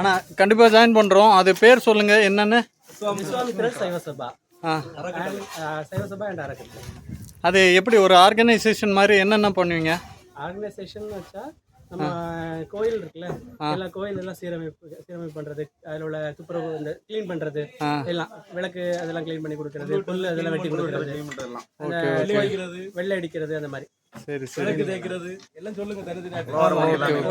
ஆனால் கண்டிப்பாக ஜாயின் பண்ணுறோம் அது பேர் சொல்லுங்கள் என்னென்னு? அது எப்படி ஒரு ஆர்கனைசேஷன் மாதிரி என்னென்ன பண்ணுவீங்க? ஆர்கனைசேஷன் வச்சா நம்ம கோயில் இருக்குல்ல எல்லா கோயில் எல்லாம் சீரமைப்பு சீரமைப்பு பண்றது அதுல உள்ள துப்புரவு இந்த க்ளீன் பண்றது. எல்லாம் விளக்கு அதெல்லாம் க்ளீன் பண்ணி கொடுக்கறது புல்லு அதெல்லாம் வெட்டி கொடுக்கறது வெள்ளை அடிக்கிறது அந்த மாதிரி. சரி சரி. தேய்க்கிறது. எல்லாம் சொல்லுங்க தனித்தனியா.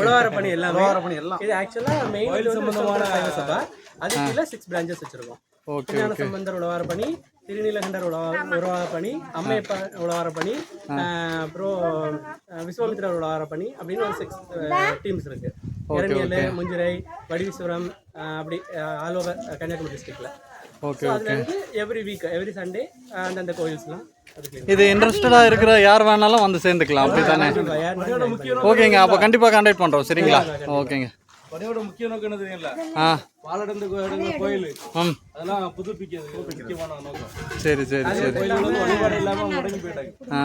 உழவார பணி எல்லாமே. பண்ணி எல்லாம். இது ஆக்சுவலா மெயின் சம்பந்தமான சைவ சபா. அது கீழே சிக்ஸ் பிரான்ச்சஸ் வச்சிருக்கோம். ஓகே ஞான சம்பந்தர் உழவார பணி திருநீலகண்டர் உழவா உழவார பணி அம்மையப்பா உழவார பணி ஆஹ் அப்புறம் விஸ்வாமித்திரர் உழவார பணி அப்படின்னு ஒரு சிக்ஸ் டீம்ஸ் இருக்கு. இரணியல் முஞ்சிரை வடிவீஸ்வரம் அப்படி ஆல் ஓவர் கன்னியாகுமரி டிஸ்ட்ரிக்ட்ல ஓகே வந்து எவ்ரி வீக் எவ்ரி சண்டே அந்தந்த கோயில்ஸ்லாம் அதுக்கு இது இன்ட்ரெஸ்டடாக இருக்கிற யார் வேணாலும் வந்து சேர்ந்துக்கலாம் அப்படி தானே ஓகேங்க அப்போ கண்டிப்பாக கான்டாக்ட் பண்ணுறோம் சரிங்களா? ஓகேங்க. பணியோட முக்கிய நோக்கம் என்ன ஆ. பாலடந்து கோயில். அதெல்லாம் புதுப்பிக்கிறது. முக்கியமான நோக்கம். சரி சரி சரி. வழிபாடு இல்லாம முடங்கி போயிட்டாங்க. ஆ.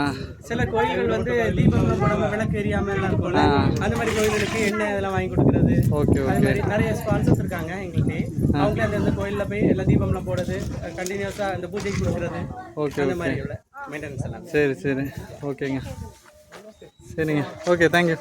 சில கோயில்கள் வந்து தீபம் போடாம விளக்கு எரியாம எல்லாம் இருக்கும்ல. அந்த மாதிரி கோயில்களுக்கு எண்ணெய் அதெல்லாம் வாங்கி கொடுக்கறது? Okay okay. நிறைய ஸ்பான்சர்ஸ் இருக்காங்க எங்களுக்கு அவங்களே அந்த அந்த கோயில்ல போய் எல்லாம் தீபம்லாம் போடுறது கண்டினியூஸா அந்த பூஜைக்கு கொடுக்கறது ஓகே அந்த மாதிரி உள்ள மெயின்டெனன்ஸ் எல்லாம். சரி சரி. ஓகேங்க. சரிங்க. Okay thank you